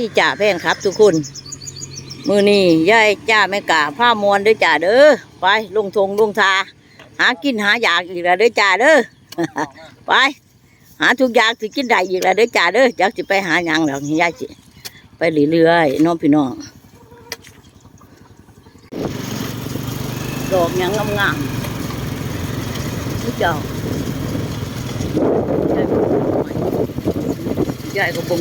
ดีจ่าแพนครับ ทุกคน มือนี้ยายจ้าแม่กาผ้ามวนเด้อจ่าเด้อไปลงทงลงทา หากินหาอยากอีกแล้วเด้อจ่าเด้อไป หาทุกอย่างที่กินได้อีกแล้วเด้อจ่าเด้อจักสิไปหาหยังแล้วนี่ยายสิไปเรื่อยๆน้องพี่น้องดอกยังงามๆผู้เจ้ายายก็ปง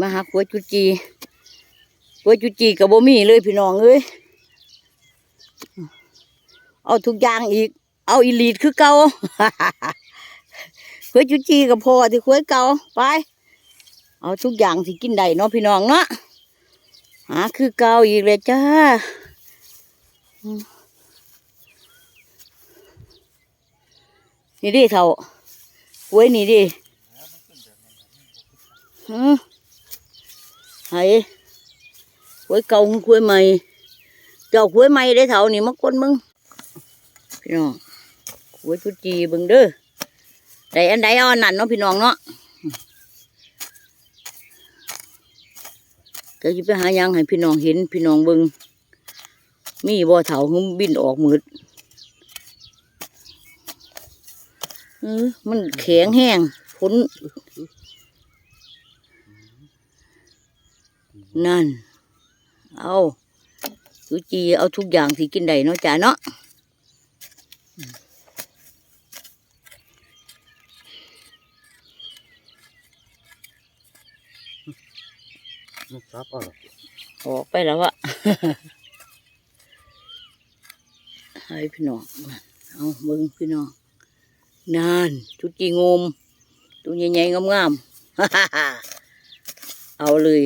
มาหาขวดจุจีขวดจุจีกับบ่มีเลยพี่น้องเอ้ยเอาทุกอย่างอีก เอาอีลีดคือเก่าขวดจุจีกับพอที่ขวดเก่าไป เอาทุกอย่างที่กินได้เนาะพี่น้องเนาะหาคือเก่าอีกเลยจ้านี่ดิเท่าหวยนี่ดิฮึไห้หวยเก่าหวยใหม่ เจ้าหวยใหม่ได้เท่านี่มาคนมึงพี่น้องหวยจุจีบึงเด้อได้อันใดอาอันนั้นเนาะพี่น้องเนาะก็จะไปหายังให้พี่น้องเห็นพี่น้องเบิงมีบ่อเถาหึมบินออกมืดเออมันแข็งแห้งผล นั่น เอาสุจีเอาทุกอย่างที่กินได้เนาะจ้าเนาะครับอะออกไปแล้วอะให้พี่น้องเอาเบิ่งพี่น้องนานชุดจีงมตัวใหญ่ๆงามๆเอาเลย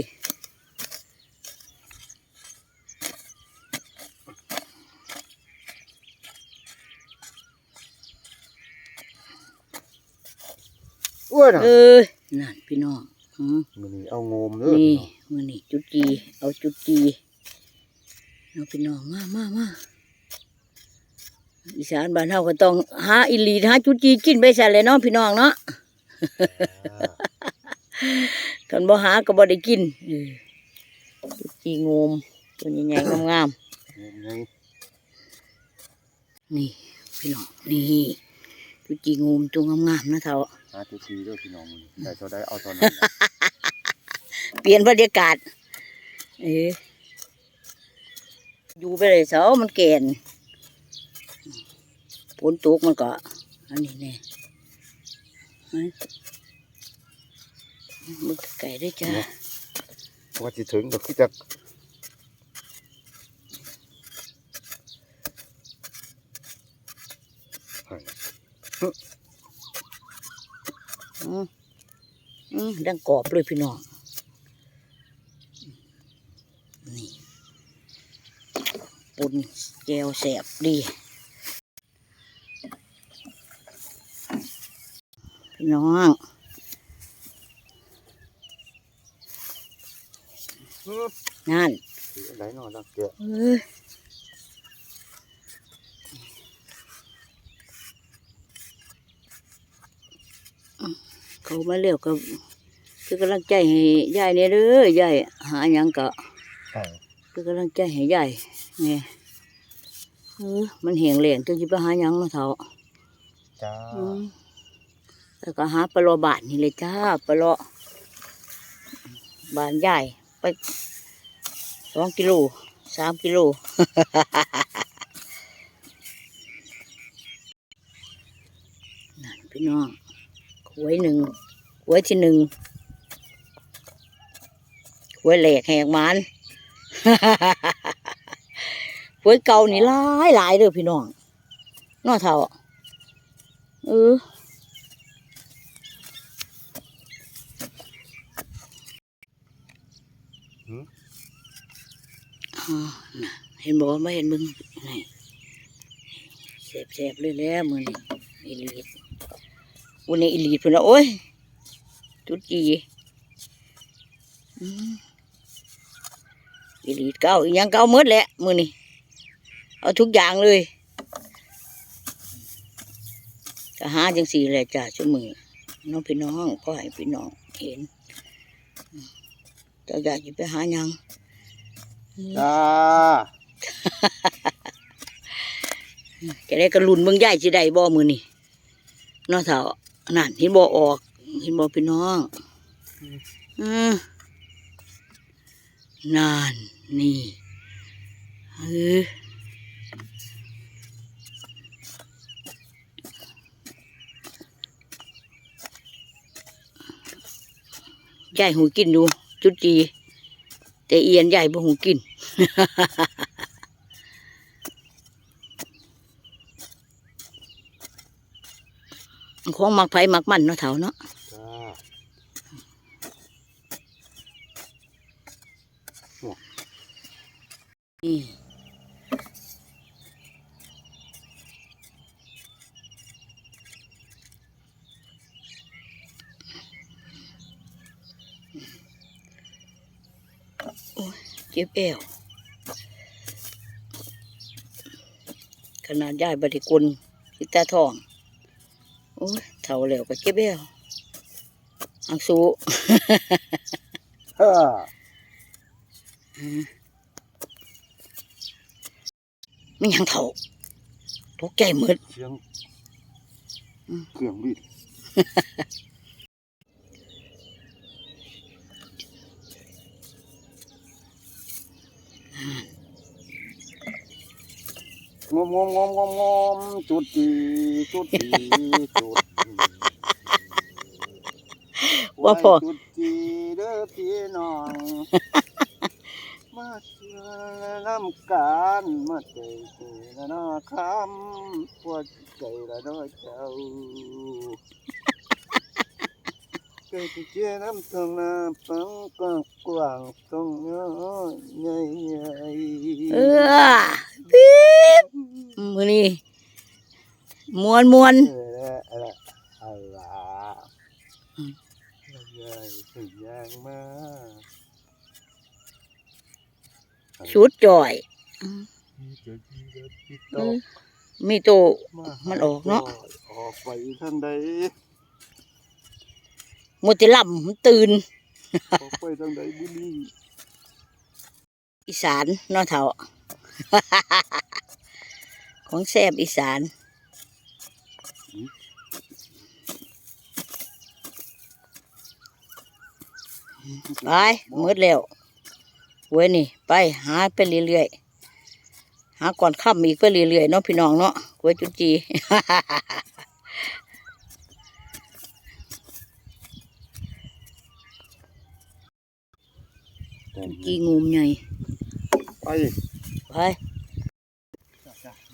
อ้วนอะเอ้ยนั่นพี่น้องอืมมันนี่เอางมเด้อนี่มือนี่จุดจีเอาจุดจีเอาพี่น้องมามามาอีสานบ้านเฮาก็ต้องหาอิลีหาจุดจีกินไปซะเลยเนาะพี่น้องเนาะกันบ่หาก็บ่ได้กินเออจุดจีงมตัวใหญ่ๆงามงมไงๆนี่พี่น้องนี่จุดจีงมตัวงามๆนะเท่า หาจุดทีเด้อพี่น้องมันได้เท่าใดเอาเท่านั้นเปลี่ยนบรรยากาศเอออยู่ไปเลยเสามันเก่นฝนตกมันก็ อันนี้แน่เฮ้ยมึกไก่ด้วยจ้าว่าสิถึงก็คือจะให้ อืมอืมดังกรอบเลยพี่น้อง นี่ปุ่นแจวแสบดี พี่น้องอืมนั่นสิอันไหนเนาะดักเกะเอ้ เขามาเร็วก็คือกำลังใจให้ยายเนี่ยเด้อยายหาหยังก็ใช่คือกำลังใจให้ยายไงเออมันแห้งแล้งจนจะไปหาหยังมาะเถาจ้าอืมแล้วก็หาปลาโลบาทนี่เลยจ้าปลาโลบานใหญ่ไปสองกิโลสามกิโล นั่นพี่น้องหวยหนึ่ง หวยที่หนึ่งหวยแหลกแหกมันหวยเก่านี่หลายหลายเด้อพี่น้องเน้อเท่าเอออ่าน่ะเห็นบอกว่าไม่เห็นมึงนี่เสบเสบๆเลยแล้วมือนี่อีลีดวันนี้อีลีดเพิ่นละโอ้ย จุดจีอืมอีลีดเก้าอีหยังเก้าหมดแหละมือนี่เอาทุกอย่างเลยก็หาจังสี่แหละจ้าชั่วมือน้องพี่น้องพ่อให้พี่น้องเห็นเจ้าอยากจะไปหาหยังจ้าจะได้กระลุนเมืองใหญ่สิได้บ่มือนี่เนาะเถานั่นเห็นบ่ออก เห็นบ่พี่น้องอืมนั่นนี่เออใหญ่หูกินดู จุดจีแต่เอียนใหญ่บ่หูกินของมักไผมักมันเนาะเถาเนาะ จ้า นี่โอ้ยเจ็บเอวขนาดยายบไดิกุลที่ตาทอง โอ้ยเท่าแล้วก็เจ็บเอวอังสูฮ่า ไม่ยังเท่าตกใจหมดเสียงอืมเครื่องบินงมงมงมงมงมจุดจีจุดจีจุดจีว่าพอจุดจีเด้อพี่น้อง มาเชื่อน้ำกันมาใจเจละนาคำปวดใจละน้อยเจ้าใจจะเจน้ำทองนาปังกว้างกว้างทองน้อยใหญ่ใหญ่เออปี๊บมือนี่มวนมวนเอออะไรอะไรอืมใหญ่ถึงยางมา ชุดจ่อยเจะดีเด็ดที่เอตอกมีโตมันออกเนาะออกไปทางใดมติลำมันตื่นออกไปทางใดบุรีอีสานเนอเถาของแซบอีสานไปมืดแล้ว เว้ยนี่ ไปหาไปเรื่อยๆหาก่อนค่ำอีกไปเรื่อยๆเนาะพี่น้องเนาะกล้วยจุจีจีงูมใหญ่ไปไป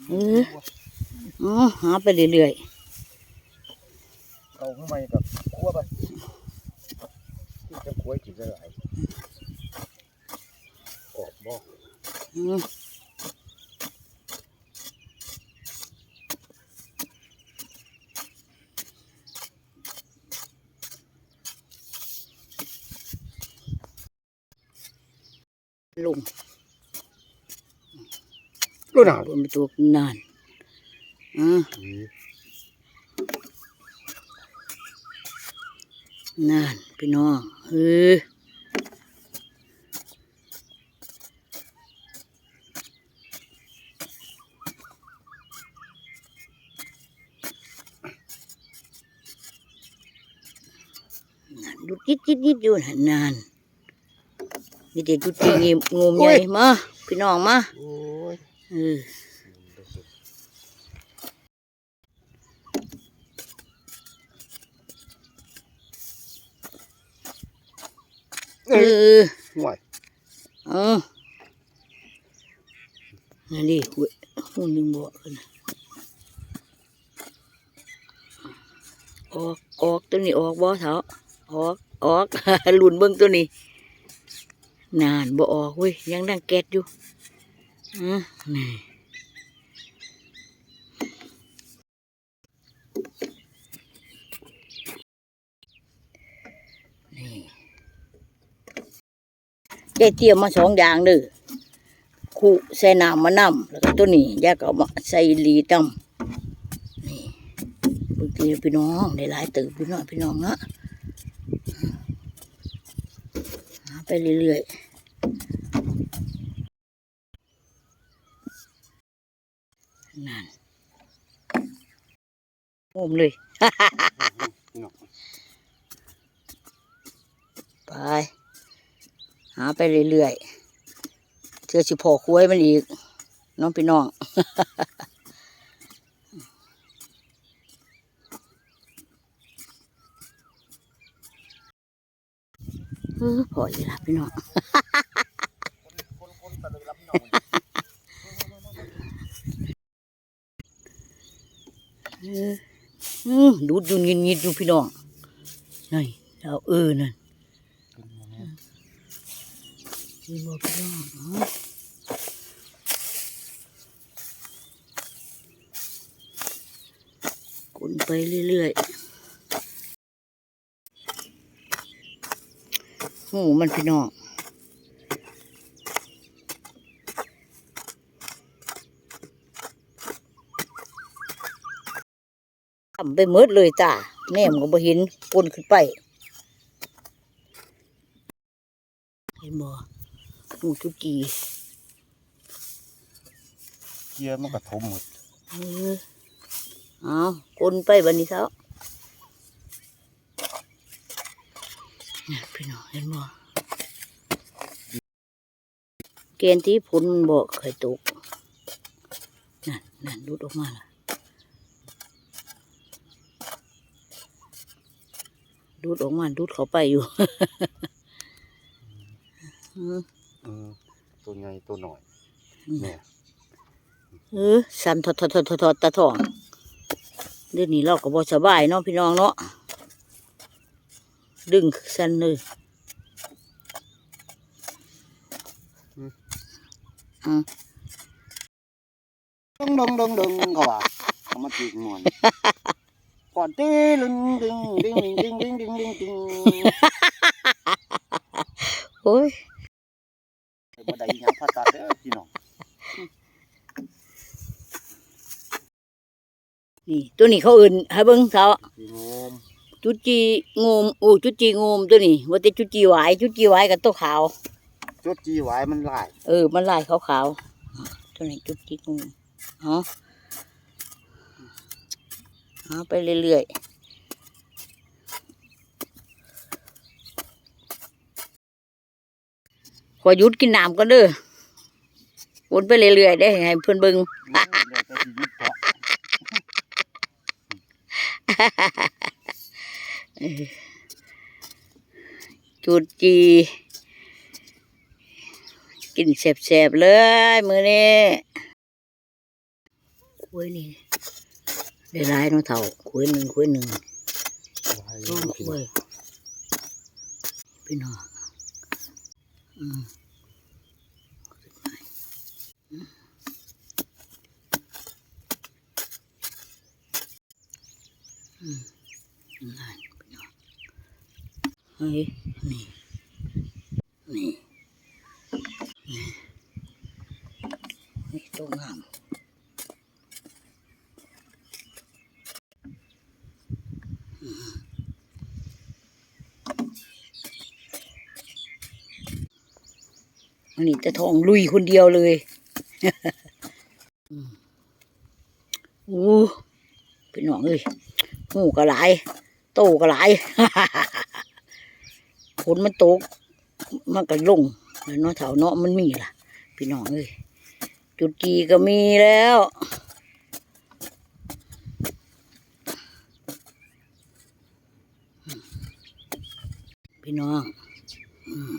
เอออ๋อหาไปเรื่อยเอาข้างในกับคั่วไปที่จะคั่วกินได้หลาย ออกบ่ๆอืมลุงรู้หนาบนประตูนานอ่านั่นพี่น้องเออ ดูจิดอยู่นนนานนี่เด็กดูจีงีงูมใหญ่มาพี่น้องมาโอ้ยเออเออห่วยเออนั่นดิหัวหูหนึ่งบอกกันออกออกตัวนี้ออกบ่เถอะออก ออกหลุนเบิ้งตัวนี้ นานบ่ออกเว้ยยังดังแก๊สอยู่อะนี่นี่เตรียมมาสองอย่างเด้อคุใส่น้ำมะนำแล้วก็ตัวนี้ยายก็เอามาใส่ลีตำนี่บางทีพี่น้องได้หลายตื่นพี่น้องพี่น้องเนาะ หาไปเรื่อยๆนั่นโอมเลย ไป หาไปเรื่อยๆเชื่อสิพอคุ้ยมันอีก น้องพี่น้อง เออพออีกแล้วพี่น้องคนคนตะเลยรับพี่น้องเอออืมดูดูงินงิดดูพี่น้องนี่เอาเออนั่นนี่บอกพี่น้องอ๋อกุนไปเรื่อยๆ หูมันพี่น้องทำไปหมดเลยจ้าแนมก็บ่เห็นปนขึ้นไป เห็นบ่หูจุจีเกียร์มันก็ทมหมดเออเอากลนไปบันนี้เช้าเนี่ย พี่น้องเห็นบ่เกณฑ์ที่ผลมันบอกเคยตก นั่นนั่นดูดออกมาละดูดออกมาดูดเข้าไปอยู่อืมอืมตัวใหญ่ตัวหน่อยเนี่ยเออสันทอดทอดทอดทอดทอดตะทองเดี๋ยวนี้เราก็บ่สบายเนาะพี่น้องเนาะ ดึงสันเลยอืมดึงดึงดึงดึงก็ว่าเอามาจีกงอนก่อนตีลึงดึงดึงดึงดึงดึงดึงดึงโอ้ยบ่ได้หยังผ่าตัดเด้อพี่น้องนี่ตัวนี้เขาเอื่นให้เบิ่งเขา พี่งมจุจีงูมอู้จุจีงูมตัวนี้ว่าแต่จุจีหวายจุจีหวายกับตัวขาว จุดจีไว้มันหลาย เออ มันลายขาวขาวๆตัวนี้จุจีงูมเอาเอาไปเรื่อยๆขอหยุดกินน้ำก็เด้อวนไปเรื่อยๆได้ให้เพื่อนเบิงเดี๋ยวจะสิหยุดเพาะ จุดจี กินแสบๆเลย มือนี้คุยนี่ได้หลายน้องเท่าคุยหนึ่งคุยหนึ่งต้องคุยพี่น้องอืมอืมนั่นพี่น้อง เฮ้ยนี่ นี่นี่ตัวงามอันนี้จะทองลุยคนเดียวเลยอืมอู้พี่น้องเอ้ยหูก็หลายโตก็หลาย ฝนมันตก มันก็ลงแล้วเนาะแถวเนาะมันมีล่ะ พี่น้องเอ้ยจุดจีก็มีแล้วพี่น้องอืม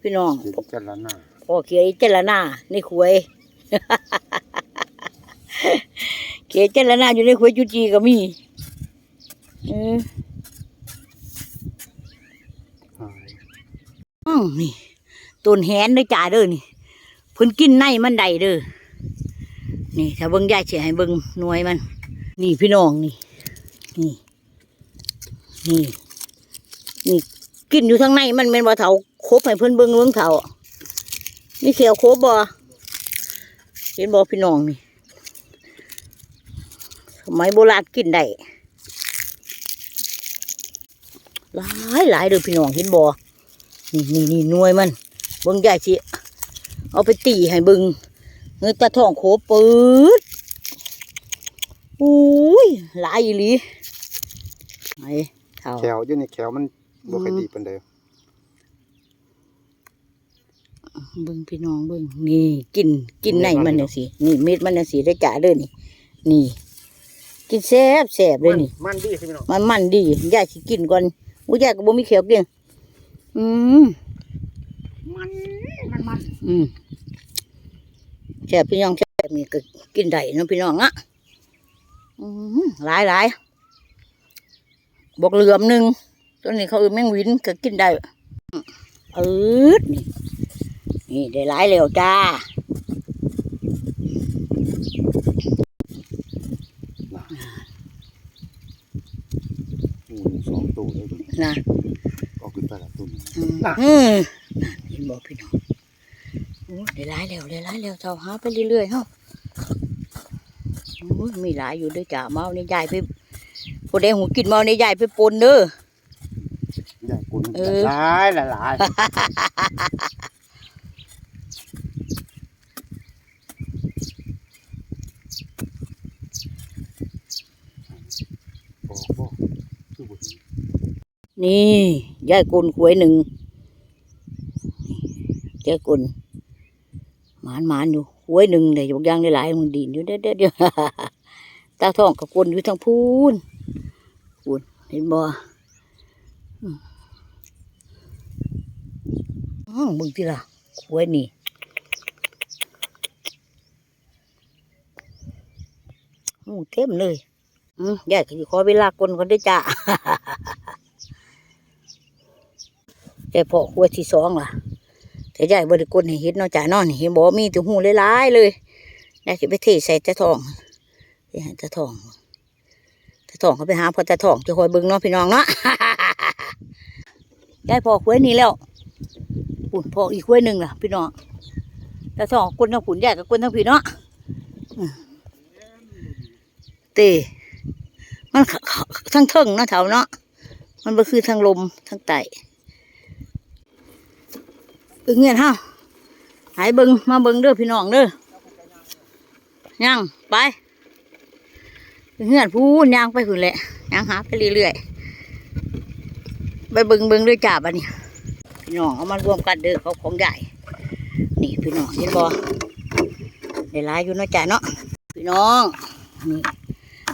พี่น้องสิเจันละหน้าพอเขียเจรนาในขวยเขียเจรนาอยู่ในขวยจุดจีก็มี เออหายอืมนี่ต้นแหนเด้อจ่าเด้อนี่เพิ่นกินในมันได้เด้อนี่ถ้าเบิ่งยายสิให้เบิ่งหน่วยมัน นี่พี่น้องนี่ นี่ นี่ นี่กินอยู่ทางในมันเป็นบ่เถาครบให้เพิ่นเบิ่งเบิ่งเถามีเขียวครบบ่เห็นบ่พี่น้องนี่สมัยโบราณกินได้ หลายหลายเด้อพี่น้องเห็นบ่นี่นี่นี่หน่วยมันเบิ่งใหญ่สิเอาไปตีให้เบิ่งเงยตาทองโคปืดอุ้ยหลายอีหลีไหนเท่าแขวอยู่นี่แขวมันบ่ค่อยดีปานใดเบิ่งพี่น้องเบิ่งนี่กินกินในมันจังสินี่เม็ดมันจังสิได้จ่าเด้อนี่ นี่ กินแซ่บแซ่บเลยนี่ มันดีสิพี่น้องมันมันดียายสิกินก่อน อู้ยายก็บ่มีเขียวกินอืมมันมันมันอืมแซ่บพี่น้องแซ่บนี่ก็กินได้เนาะพี่น้องอะอืมหลายหลายบอกเหลือมหนึ่งตัวนี้เขาเอือแมงวินก็กินได้อืดนี่นี่ได้หลายแล้วจ้า อืมสองตัวเลยตัว นี้นะเอาขึ้นไปละตัวนี้อืมน่ะ อืมน่ะเห็นบอกพี่น้องโอ้ยได้หลายแล้วได้หลายแล้วเจ้าหาไปเรื่อยๆเฮาโอ้ยมีหลายอยู่เด้วยจ้าเมาในยายไปผู้ใดหูกินเมาในยายไปปนเด้อ ใหญ่กุนเออ หลายหลายหลายบอกบอกคือบ่เห็น นี่ยายกุลขวยหนึ่งยายกลหมานหมานอยู่ขวยหนึ่งเดี๋ยบอกยางได้หลายมึงดีนอยู่เด้อเด้อเดียวตาทองกับกุลอยู่ทางพูนพูนเห็นบ่อืมอ้าวมึงที่ละขวยนี่โอ้เต็มเลยอืมยายขอเวลากลก่อนเด้วยจ้า แต่พอขวดที่สองล่ะแต่ยายบริกรให้เห็นนาะจ้าเนอนเห็นบ่มีแตัวหูหลายๆเลยยายจะไปเทใส่ตะทองไปหาตะทองตะทองเขาไปหาพอตะทองจะคอยเบิ่งเนาะพี่น้องเนาะยายพอขวดนี้แล้วปุ่นพออีกขวดหนึ่งล่ะ พี่น้องตะทองคนทั้งปุ่นยายกับคนทั้งพี่เนาะอืมเตมันทั้งเทิงเนาะเถาเนาะมันก็คือทั้งลมทั้งไต เบิ่งเงินเฮาหายเบิงมาเบิงเด้อพี่น้องเด้อย่างไปเบิ่งเงินพูนย่างไปหุ่นแหละย่างหาไปเรื่อยๆไปเบิงเบิงด้วยจ่าบัดนี้พี่น้องเอามารวมกันเด้อเขาของใหญ่นี่พี่น้องเห็นบ่ได้หลายอยู่เนาะจ่าเนาะพี่น้องนี่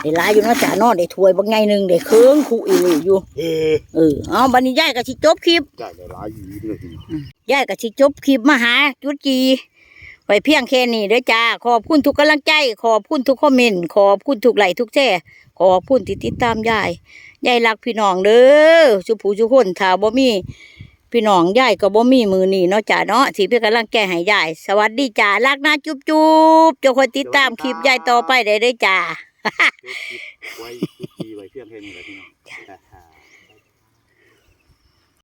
ได้หลายอยู่เนาะจ่าเนาะได้ถ้วยบางไงหนึ่งได้เครื่องคู่อีหลีอยู่ เฮ้เออเอาบัดนี้ยายก็สิจบคลิปใหญ่หลายอยู่เลยพี่น้องยายก็สิจบคลิปมาหาจุดจีไว้เพียงแค่นี้เด้อจ้า ขอบคุณทุกกำลังใจ ขอบคุณทุกคอมเมนต์ ขอบคุณทุกไลค์ทุกแชร์ขอบคุณที่ติดตามยาย ยายรักพี่น้องเด้อสุผู้สุคนถ้าบ่มี พี่น้องยายก็บ่มีมือนี่เนาะจ้าเนาะที่เพื่อกำลังแก้ให้ยาย สวัสดีจ้ารักนะจุ๊บจุ๊บเจ้าคนติดตามคลิปยายต่อไปได้เด้อจ้าเก็บคลิป ไว้ทุกทีไว้เพียงแค่นี้แหละพี่น้อง